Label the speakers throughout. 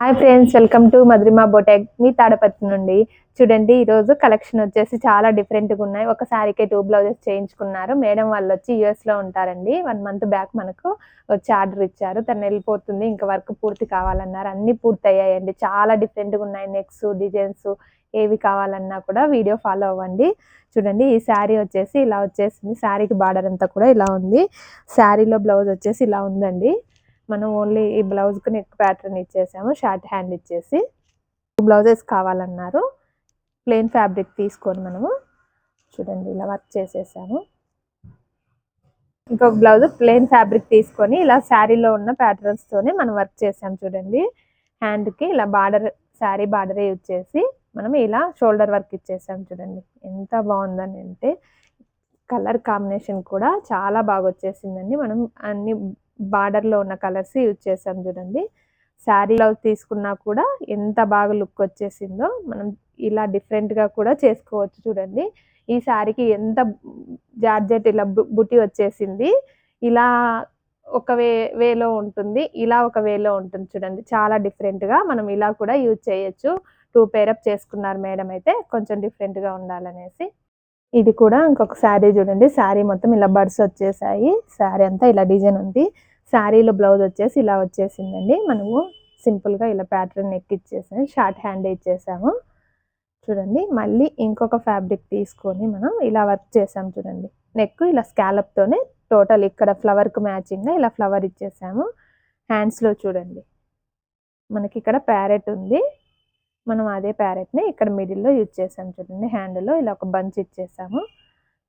Speaker 1: Hi friends welcome to Madhurima boutique. మీ తాడపత్రి నుండి చూడండి ఈరోజు కలెక్షన్ వచ్చేసి చాలా డిఫరెంట్గా ఉన్నాయి. ఒక శారీకే టూ బ్లౌజెస్ చేయించుకున్నారు. మేడం వాళ్ళు వచ్చి US లో ఉంటారండి. వన్ మంత్ బ్యాక్ మనకు వచ్చి ఆర్డర్ ఇచ్చారు. తను వెళ్ళిపోతుంది. ఇంకా వర్క్ పూర్తి కావాలన్నారు. అన్ని పూర్తి అయ్యాయండి చాలా డిఫరెంట్గా ఉన్నాయి. నెక్స్ డిజైన్స్ ఏవి కావాలన్నా కూడా వీడియో ఫాలో అవ్వండి. చూడండి ఈ శారీ వచ్చేసి ఇలా వచ్చేసింది. శారీకి బార్డర్ అంతా కూడా ఇలా ఉంది. శారీలో బ్లౌజ్ వచ్చేసి ఇలా ఉందండి. మనం ఓన్లీ ఈ బ్లౌజ్కి నెక్ ప్యాటర్న్ ఇచ్చేసాము షార్ట్ హ్యాండ్ ఇచ్చేసి. బ్లౌజెస్ కావాలన్నారు. ప్లెయిన్ ఫ్యాబ్రిక్ తీసుకొని మనము చూడండి ఇలా వర్క్ చేసేసాము. ఇంకొక బ్లౌజ్ ప్లెయిన్ ఫ్యాబ్రిక్ తీసుకొని ఇలా శారీలో ఉన్న ప్యాటర్న్స్తోనే తోనే మనం వర్క్ చేసాం చూడండి. హ్యాండ్కి ఇలా బార్డర్ శారీ బార్డర్ యూజ్ చేసి మనం ఇలా షోల్డర్ వర్క్ ఇచ్చేసాం చూడండి. ఎంత బాగుందని అంటే కలర్ కాంబినేషన్ కూడా చాలా బాగా వచ్చేసిందండి. మనం అన్ని బార్డర్లో ఉన్న కలర్స్ యూజ్ చేసాం చూడండి. శారీలో తీసుకున్నా కూడా ఎంత బాగా లుక్ వచ్చేసిందో మనం ఇలా డిఫరెంట్గా కూడా చేసుకోవచ్చు చూడండి. ఈ శారీకి ఎంత జార్జెట్ ఇలా బు- వచ్చేసింది. ఇలా ఒక వే వేలో ఉంటుంది ఇలా ఒక వేలో ఉంటుంది చూడండి. చాలా డిఫరెంట్గా మనం ఇలా కూడా యూజ్ చేయొచ్చు. టూ పేరప్ చేసుకున్నారు మేడం అయితే కొంచెం డిఫరెంట్గా ఉండాలనేసి. ఇది కూడా ఇంకొక శారీ చూడండి. శారీ మొత్తం ఇలా బర్డ్స్ వచ్చేసాయి. శారీ అంతా ఇలా డిజైన్ ఉంది. శారీలో బ్లౌజ్ వచ్చేసి ఇలా వచ్చేసిందండి. మనము సింపుల్గా ఇలా ప్యాటర్న్ నెక్ ఇచ్చేసాము. షార్ట్ హ్యాండ్ ఇచ్చేసాము. చూడండి మళ్ళీ ఇంకొక ఫ్యాబ్రిక్ తీసుకొని మనం ఇలా వర్క్ చేసాం చూడండి. నెక్ ఇలా స్కాలప్తోనే టోటల్ ఇక్కడ ఫ్లవర్కి మ్యాచింగ్గా ఇలా ఫ్లవర్ ఇచ్చేసాము. హ్యాండ్స్లో చూడండి. మనకి ఇక్కడ ప్యారెట్ ఉంది. మనం అదే ప్యారెట్ని ఇక్కడ మిడిల్లో యూజ్ చేసాం చూడండి. హ్యాండ్లో ఇలా ఒక బంచ్ ఇచ్చేసాము.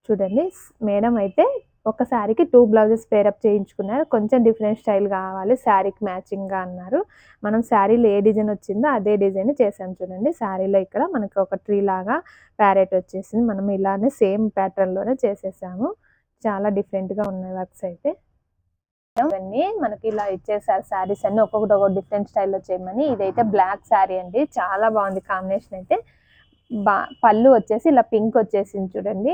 Speaker 1: చూడండి మేడం అయితే ఒక శారీకి టూ బ్లౌజెస్ పేరప్ చేయించుకున్నారు. కొంచెం డిఫరెంట్ స్టైల్ కావాలి. శారీకి మ్యాచింగ్గా అన్నారు. మనం శారీలో ఏ డిజైన్ వచ్చిందో అదే డిజైన్ చేసాం చూడండి. శారీలో ఇక్కడ మనకి ఒక ట్రీ లాగా ప్యారెట్ వచ్చేసింది. మనం ఇలానే సేమ్ ప్యాటర్న్లోనే చేసేసాము. చాలా డిఫరెంట్గా ఉన్నాయి వర్క్స్ అయితే. ఇవన్నీ మనకి ఇలా ఇచ్చేసారు శారీస్ అన్ని. ఒక్కొక్కటి ఒక్కొక్క డిఫరెంట్ స్టైల్లో చేయమని. ఇదైతే బ్లాక్ శారీ అండి. చాలా బాగుంది కాంబినేషన్ అయితే. బా పళ్ళు వచ్చేసి ఇలా పింక్ వచ్చేసింది చూడండి.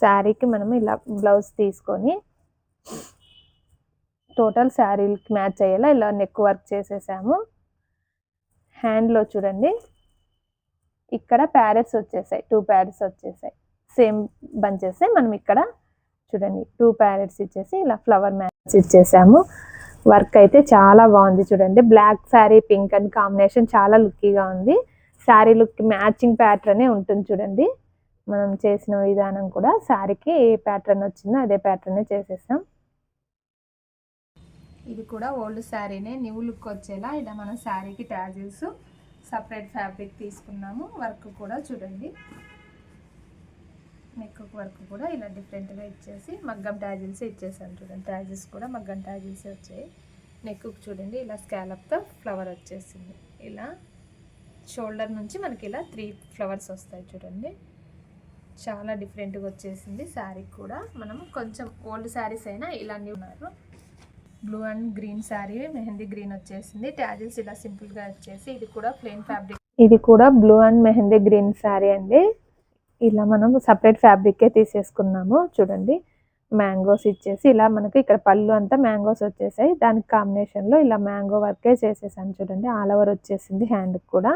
Speaker 1: శారీకి మనం ఇలా బ్లౌజ్ తీసుకొని టోటల్ శారీకి మ్యాచ్ అయ్యేలా ఇలా నెక్ వర్క్ చేసేసాము. హ్యాండ్లో చూడండి. ఇక్కడ ప్యారెట్స్ వచ్చేసాయి. టూ ప్యారెట్స్ వచ్చేసాయి. సేమ్ బంచేస్తే మనం ఇక్కడ చూడండి. టూ ప్యారెట్స్ ఇచ్చేసి ఇలా ఫ్లవర్ మ్యాచ్ ఇచ్చేసాము. వర్క్ అయితే చాలా బాగుంది చూడండి. Black sari pink and combination చాలా లుక్కీగా ఉంది. శారీ లుక్ మ్యాచింగ్ ప్యాటర్నే ఉంటుంది చూడండి. మనం చేసిన విధానం కూడా శారీకి ఏ ప్యాటర్న్ వచ్చిందో అదే ప్యాటర్నే చేసేసాం ఇది కూడా ఓల్డ్ శారీనే న్యూ లుక్ వచ్చేలా ఇలా మనం శారీకి ట్యాజిల్స్ సపరేట్ ఫ్యాబ్రిక్ తీసుకున్నాము. వర్క్ కూడా చూడండి. నెక్ వర్క్ కూడా ఇలా డిఫరెంట్గా ఇచ్చేసి మగ్గం ట్యాజిల్స్ ఇచ్చేసాం చూడండి. ట్యాజిల్స్ కూడా మగ్గం ట్యాజిల్స్ వచ్చాయి. నెక్ చూడండి ఇలా స్కాలప్తో ఫ్లవర్ వచ్చేసింది. ఇలా షోల్డర్ నుంచి మనకి ఇలా త్రీ ఫ్లవర్స్ వస్తాయి చూడండి. చాలా డిఫరెంట్గా వచ్చేసింది శారీ కూడా. మనం కొంచెం ఓల్డ్ శారీస్ అయినా ఇలాంటివి ఉన్నారు. Blue and green sari mehndi green వచ్చేసింది. ట్యాజిల్స్ ఇలా సింపుల్గా వచ్చేసి ఇది కూడా ప్లెయిన్ ఫ్యాబ్రిక్ ఇది కూడా blue and mehndi green sari అండి. ఇలా మనం సపరేట్ ఫ్యాబ్రిక్కే తీసేసుకున్నాము. చూడండి. మ్యాంగోస్ ఇచ్చేసి ఇలా మనకి ఇక్కడ పళ్ళు అంతా మ్యాంగోస్ వచ్చేసాయి. దానికి కాంబినేషన్లో ఇలా మ్యాంగో వర్కే చేసేసాను. చూడండి. ఆల్ ఓవర్ వచ్చేసింది హ్యాండ్కి కూడా.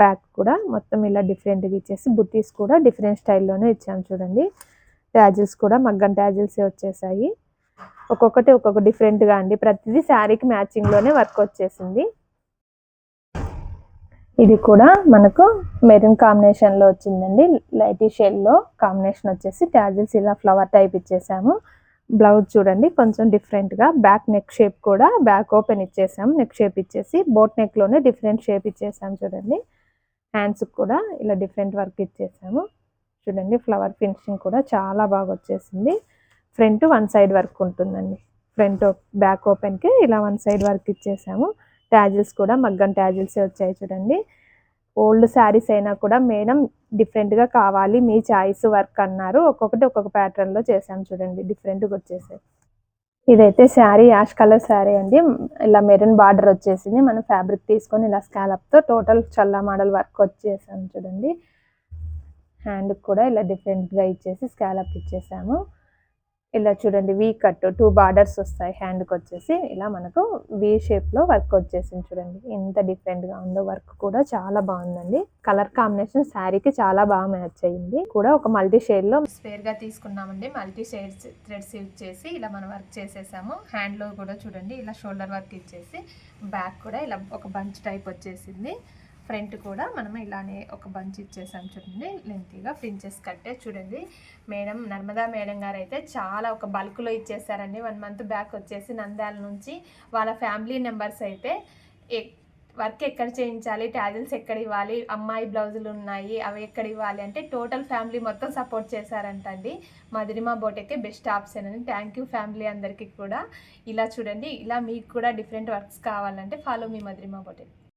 Speaker 1: బ్యాక్ కూడా మొత్తం ఇలా డిఫరెంట్గా ఇచ్చేసి బుట్టీస్ కూడా డిఫరెంట్ స్టైల్లోనే ఇచ్చాము చూడండి. ట్యాజిల్స్ కూడా మగ్గం ట్యాజిల్సే వచ్చేసాయి. ఒక్కొక్కటి ఒక్కొక్క డిఫరెంట్గా అండి. ప్రతిదీ శారీకి మ్యాచింగ్లోనే వర్క్ వచ్చేసింది. ఇది కూడా మనకు మెరూన్ కాంబినేషన్లో వచ్చిందండి. లైట్ షేడ్లో కాంబినేషన్ వచ్చేసి ట్యాజిల్స్ ఇలా ఫ్లవర్ టైప్ ఇచ్చేసాము. బ్లౌజ్ చూడండి కొంచెం డిఫరెంట్గా బ్యాక్ నెక్ షేప్ కూడా బ్యాక్ ఓపెన్ ఇచ్చేసాము. నెక్ షేప్ ఇచ్చేసి బోట్ నెక్లోనే డిఫరెంట్ షేప్ ఇచ్చేసాము చూడండి. హ్యాండ్స్కి కూడా ఇలా డిఫరెంట్ వర్క్ ఇచ్చేసాము. చూడండి ఫ్లవర్ ఫినిషింగ్ కూడా చాలా బాగా వచ్చేసింది. ఫ్రంట్ వన్ సైడ్ వర్క్ ఉంటుందండి. ఫ్రంట్ బ్యాక్ ఓపెన్కి ఇలా వన్ సైడ్ వర్క్ ఇచ్చేసాము. ట్యాజిల్స్ కూడా మగ్గం ట్యాజిల్సే వచ్చాయి చూడండి. ఓల్డ్ శారీస్ అయినా కూడా మేడం డిఫరెంట్గా కావాలి మీ చాయిస్ వర్క్ అన్నారు. ఒక్కొక్కటి ఒక్కొక్క ప్యాటర్న్లో చేసాము చూడండి డిఫరెంట్గా వచ్చేసాయి. ఇదైతే శారీ యాష్ కలర్ శారీ అండి. ఇలా మెరూన్ బార్డర్ వచ్చేసింది. మనం ఫ్యాబ్రిక్ తీసుకొని ఇలా స్కాలప్తో టోటల్ చల్లా మోడల్ వర్క్ వచ్చేసాము చూడండి. హ్యాండ్కి కూడా ఇలా డిఫరెంట్గా ఇచ్చేసి స్కాలప్ ఇచ్చేసాము. ఇలా చూడండి వీ కట్ టూ బార్డర్స్ వస్తాయి హ్యాండ్కి వచ్చేసి. ఇలా మనకు వీ షేప్లో వర్క్ వచ్చేసింది చూడండి. ఎంత డిఫరెంట్గా ఉందో వర్క్ కూడా చాలా బాగుందండి. కలర్ కాంబినేషన్ శారీకి చాలా బాగా మ్యాచ్ అయ్యింది. కూడా ఒక మల్టీ షేడ్లో స్పేర్గా తీసుకున్నామండి. మల్టీ షేడ్స్ థ్రెడ్స్ యూజ్ చేసి ఇలా మనం వర్క్ చేసేసాము. హ్యాండ్లో కూడా చూడండి ఇలా షోల్డర్ వర్క్ ఇచ్చేసి బ్యాక్ కూడా ఇలా ఒక బంచ్ టైప్ వచ్చేసింది. ఫ్రంట్ కూడా మనం ఇలానే ఒక బంచ్ ఇచ్చేసాం చూడండి. లెంతీగా ప్రిన్సెస్ కట్టే చూడండి. మేడం నర్మదా మేడం గారు అయితే చాలా ఒక బల్క్లో ఇచ్చేసారండి. వన్ మంత్ బ్యాక్ వచ్చేసి నంద్యాల నుంచి వాళ్ళ ఫ్యామిలీ మెంబర్స్ అయితే ఎ- వర్క్ ఎక్కడ చేయించాలి టాజిల్స్ ఎక్కడ ఇవ్వాలి అమ్మాయి బ్లౌజులు ఉన్నాయి అవి ఎక్కడ ఇవ్వాలి అంటే టోటల్ ఫ్యామిలీ మొత్తం సపోర్ట్ చేశారంటండి. మదిరిమా మధురిమా బోటెకే బెస్ట్ ఆప్షన్ అని థ్యాంక్ యూ ఫ్యామిలీ అందరికీ కూడా. ఇలా చూడండి. ఇలా మీకు కూడా డిఫరెంట్ వర్క్స్ కావాలంటే ఫాలో మీ మధురిమా బోటెక్